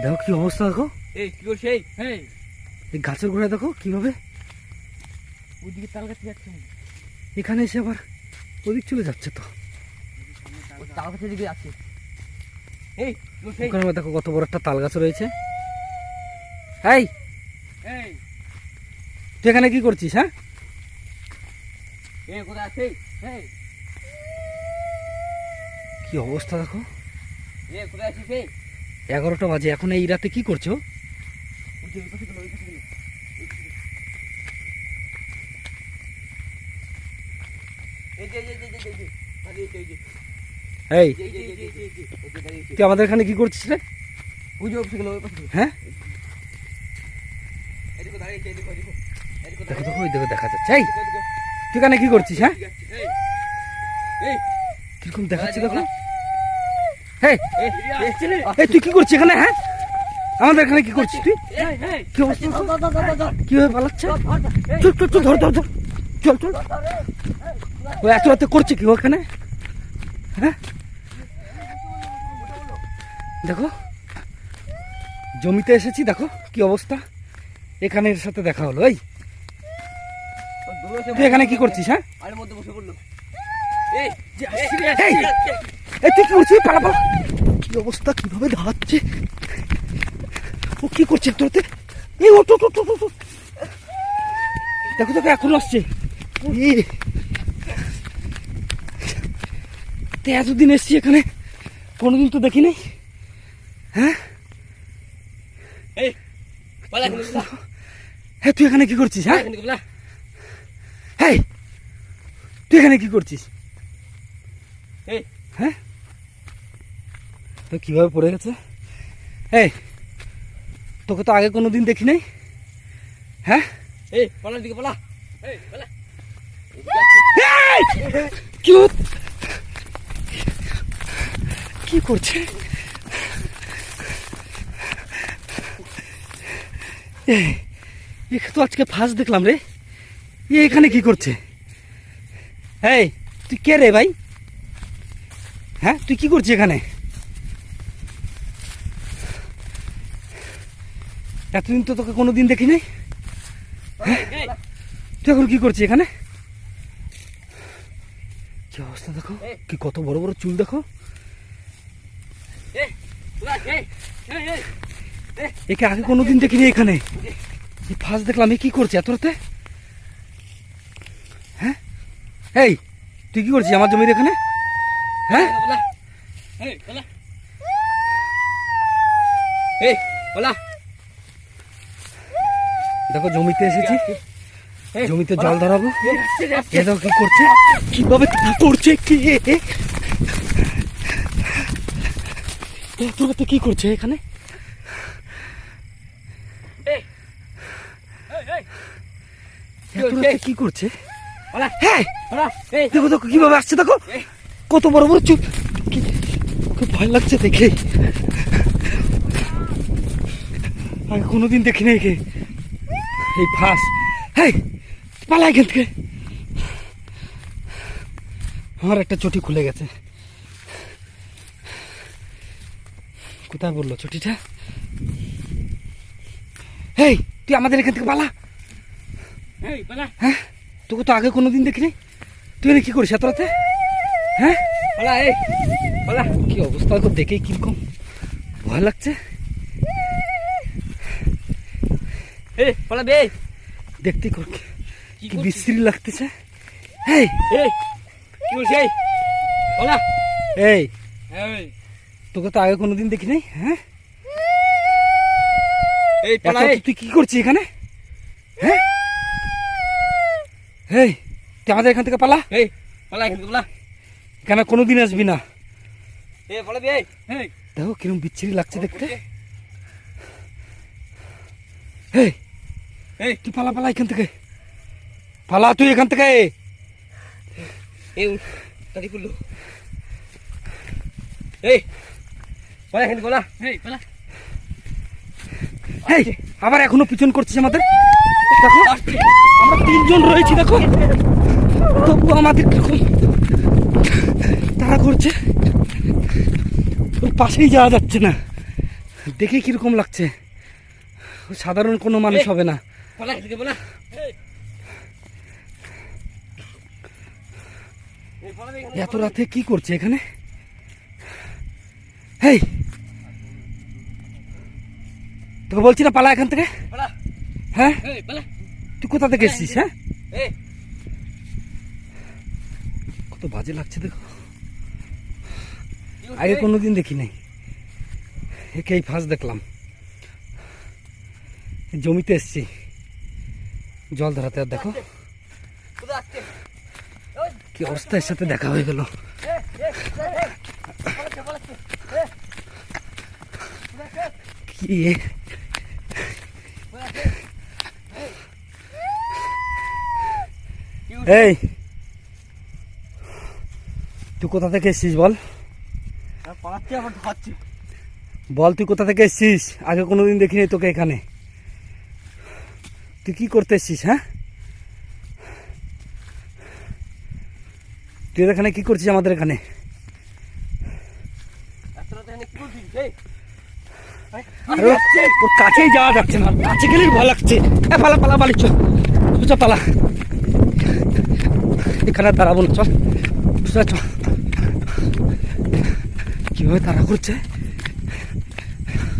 দেখো কি অবস্থা দেখো। এই কি করছে? এই এই। এই গাছের গোড়ায় দেখো কীভাবে। ওইদিকে তাল গাছে যাচ্ছে এখানে এসে আবার ওদিক চলে যাচ্ছে তো। তাল গাছের দিকে যাচ্ছে। এই? ওখানে দেখো কত বড় একটা তাল গাছ রয়েছে। এই এই। তুই এখানে কি করছিস হ্যাঁ? কি অবস্থা দেখো। কোথায় আছিস? এই। এগারোটা বাজে, এখন এই রাতে কি করছ? তুই আমাদের এখানে কি করছিস রে? হ্যাঁ? দেখো দেখো দেখো, দেখা যাচ্ছে। তুই এখানে কি করছিস হ্যাঁ? কীরকম দেখাচ্ছে দেখো এই এই এসছে রে এই তুই কি করছিস এখানে হ্যাঁ আমাদের এখানে কি করছিস তুই কি অবস্থা দেখো? কীভাবে পালাচ্ছে চল চল চল ধর ধর ধর চল চল ও এত রাতে করছে কি ওখানে হ্যাঁ দেখো জমিতে এসেছি দেখো কি অবস্থা এখানে এর সাথে দেখা হলো এই তুই এখানে কি করছিস হ্যাঁ এই তুই কি করছিস পালা পালা কি অবস্থা? কীভাবে ধাচ্ছে ও কি করছে তোরতে এই ওটো ওটো ওটো ওটো দেখো দেখো এখন আসছে। তো এতদিন এসছি এখানে। কোনোদিন তো দেখি নাই হ্যাঁ হ্যাঁ তুই এখানে কি করছিস হ্যাঁ? হ্যাঁ তুই এখানে কি করছিস? এই হ্যাঁ? তো কীভাবে পড়ে গেছে? এই তোকে তো আগে কোনো দিন দেখি নাই? হ্যাঁ? এই দিকে পালা। এই পালা। কি করছে? তো আজকে ফার্স্ট দেখলাম রে। এখানে কি করছে? এই তুই কে রে ভাই? হ্যাঁ তুই কি করছিস এখানে? এতদিন তো তোকে কোনো দিন দেখি নাই এই তুই এখন কি করছিস এখানে? কি অবস্থা দেখো? কি কত বড় বড় চুল দেখো? একে আগে কোনোদিন দেখিনি এখানে। ফার্স্ট দেখলাম এ কি করছে এত রাতে? হ্যাঁ? এই তুই কি করছিস? আমার জমির এখানে? হ্যাঁ? এই এই পালা দেখো জমিতে এসেছি। এই, জমিতে জল ধরাবো। দেখো কি করছে? কীভাবে কি করছে? কি? কি করছে এখানে? কি করছে? হ্যাঁ। দেখো দেখো কীভাবে আসছে দেখো। কত বড় বড় চুপ। কি- খুব ভয় লাগছে দেখে। আগে কোনোদিন দেখি একে এই ফাঁস। হেই পালা এখান থেকে। আমার একটা চটি খুলে গেছে। কোথায় বলল চটিটা? হেই তুই আমাদের এখান থেকে পালা। হ্যাঁ তোকে তো আগে কোনোদিন দেখি নাই তুই কি করিস এত রাতে? হ্যাঁ? পালা এই পালা। কি অবস্থা? তো দেখেই কীরকম। ভয় লাগছে? এই পালা বে দেখতে কর কি? বিশ্রী লাগতেছে। এই। এই কি বলছিস? এই পালা। এই। এই। তোকে তো আগে কোনোদিন দেখি নাই হ্যাঁ? এই পালা তুই কি করছিস এখানে? হ্যাঁ? এই তুই আমাদের এখান থেকে পালা। এই পালা এখানে পালা। এখানে কোনোদিন আসবি না। দেখো কিরম বিচ্ছিরি লাগছে দেখতে। এই তুই পালা পালা এখান থেকে। পালা তুই এখান থেকে। আবার এখনও পিছন করছিস আমাদের? দেখো আমরা তিনজন রয়েছি দেখো। তবু আমাদের কীরকম তারা করছে। ওর পাশেই যাওয়া যাচ্ছে না। দেখে কীরকম লাগছে। সাধারণ কোনো মানুষ হবে না। এত রাতে কি করছে এখানে? হেই! তোকে বলছি না পালা এখান থেকে? হ্যাঁ? তুই কোথা থেকে এসছিস হ্যাঁ? কত বাজে লাগছে দেখো। আগে কোনোদিন দেখি নাই। একে এই ফার্স্ট দেখলাম। জমিতে এসছি। জল ধরাতে আর দেখো। কি অবস্থা, এর সাথে দেখা হয়ে গেল। কি? এই! তুই কোথা থেকে এসছিস বল? পালাচ্ছে আবার ধরছে বল তুই কোথা থেকে এসছিস? আগে কোনোদিন দেখিনি তোকে এখানে। তুই কি করতে এসছিস হ্যাঁ? তুই এখানে কি করছিস আমাদের এখানে? কাছেই যাওয়া যাচ্ছে না। কাছে গেলেই ভয় লাগছে। এ পালা পালা পালি চল। পালা। এখানে দাঁড়াবো না চল। চল চল কীভাবে তাড়া করছে